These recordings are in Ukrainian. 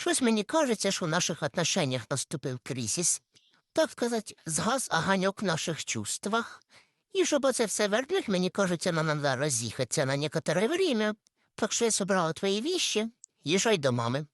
Щось мені кажеться, що в наших отношениях наступив кризис, так сказать, згас оганьок в наших чувствах. І щоб оце все вернуть, мені кажеться, нам надо роз'їхатися на некоторе время. Так що я собрала твої вещи, їжджай до мами.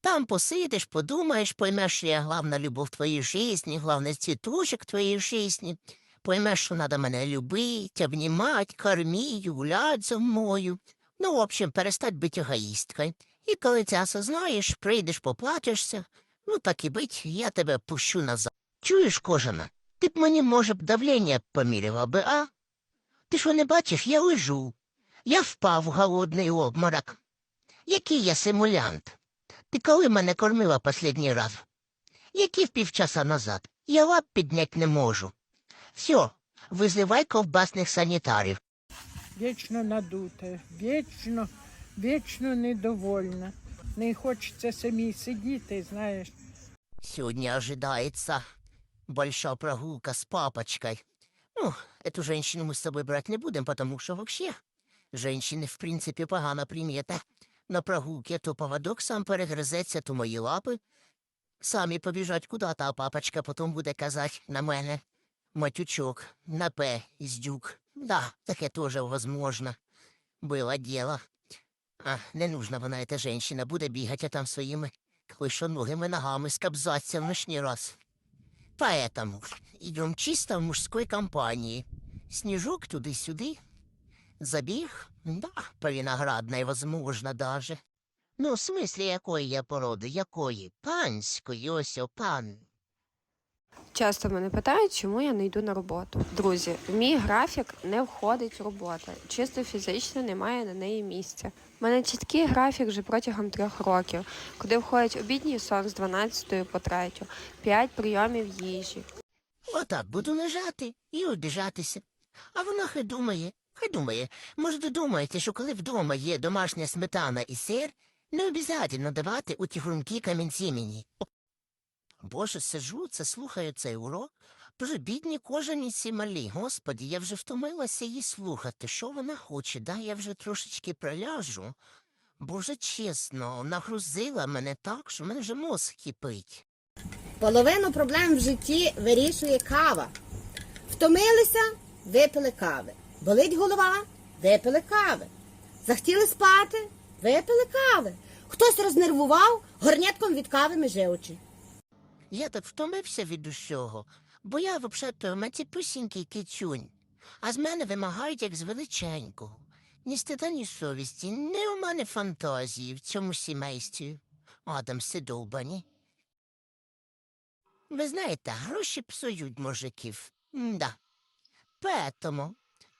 Там посидиш, подумаєш, поймеш, що я главна любов твоїй житті, главний цвіточок в твоїй житті. Поймеш, що надо мене любити, обнімати, кормити, гулять зо мною. Ну, в общем, перестать бути егоїсткою. І коли це осознаєш, прийдеш, поплачешся, ну так і бить, я тебе пущу назад. Чуєш, кожана, ти б мені, може б, давлення поміряла би, а? Ти що не бачиш, я лежу. Я впав в голодний обморок. Який я симулянт? Ти коли мене кормила последній раз? Які півчаса назад? Я лап піднять не можу. Все, визивай ковбасних санітарів. Вічно надуте, вічно, вічно недовольна. Не хочеться самій сидіти, знаєш. Сегодня ожидается большая прогулка с папочкой. Ну, эту женщину мы с собой брать не будем, потому что вообще женщины, в принципе, погана примета. На прогулке то поводок сам перегризеться, то мої лапи. Самі побіжать куда-то, а папочка потім буде казать на мене. Матючок, на П, іздюк. Да, таке тоже возможно. Было дело. А, не нужна вона, эта женщина, буде бігати там своїми клышоногими ногами скобзаться в лишний раз. Поэтому идем чисто в мужской компании. Снежок туды-сюды. Забіг? Да, по виноградной, возможно, даже. Ну, в смысле, якої я породи? Якої? Панської, ось о, пан. Часто мене питають, чому я не йду на роботу. Друзі, в мій графік не входить робота. Чисто фізично немає на неї місця. У мене чіткий графік вже протягом трьох років, куди входить обідній сон з 12 по 3, 5 прийомів їжі. Отак буду лежати і обіжатися. А вона хай думає, хай думає. Може, додумаєте, що коли вдома є домашня сметана і сир, не обов'язково давати у ті грунки камінці мені. Боже, сижу, це слухаю цей урок. Боже, бідні кожані ці малі. Господі, я вже втомилася її слухати. Що вона хоче? Да, я вже трошечки проляжу. Боже, чесно, нагрузила мене так, що в мене вже мозг кипить. Половину проблем в житті вирішує кава. Втомилися, випили кави. Болить голова, випили кави. Захотіли спати, випили кави. Хтось рознервував, горнятком від кави межи очі. Я так втомився від усього, бо я взагалі маціпусінький кицюнь, а з мене вимагають як з величенького. Ні стида, ні совісті, не у мене фантазії в цьому сімействі. Адамси довбані. Ви знаєте, гроші псують мужиків. Да. Поэтому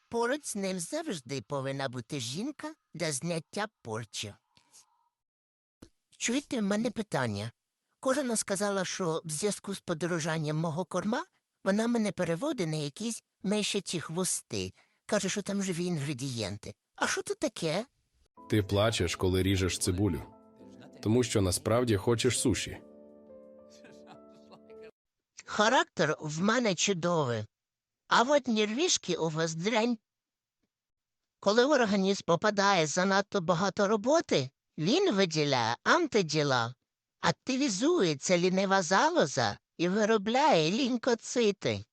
поруч з ним завжди повинна бути жінка для зняття порчі. Чуєте, в мене питання. Кожана сказала, що в зв'язку з подорожанням мого корма вона мене переводить на якісь мишачі хвости. Каже, що там живі інгредієнти. А що це таке? Ти плачеш, коли ріжеш цибулю, тому що насправді хочеш суші. Характер в мене чудовий. А от нервішки у вас дрянь. Коли в організм попадає занадто багато роботи, він виділяє антиділа, активізується лінива залоза і виробляє лінкоцити.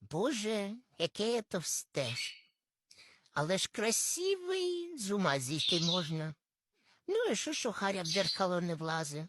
Боже, яке я товсте. Але ж красивий, з ума зійти можна. Ну і що, що Харя в дзеркало не влазить?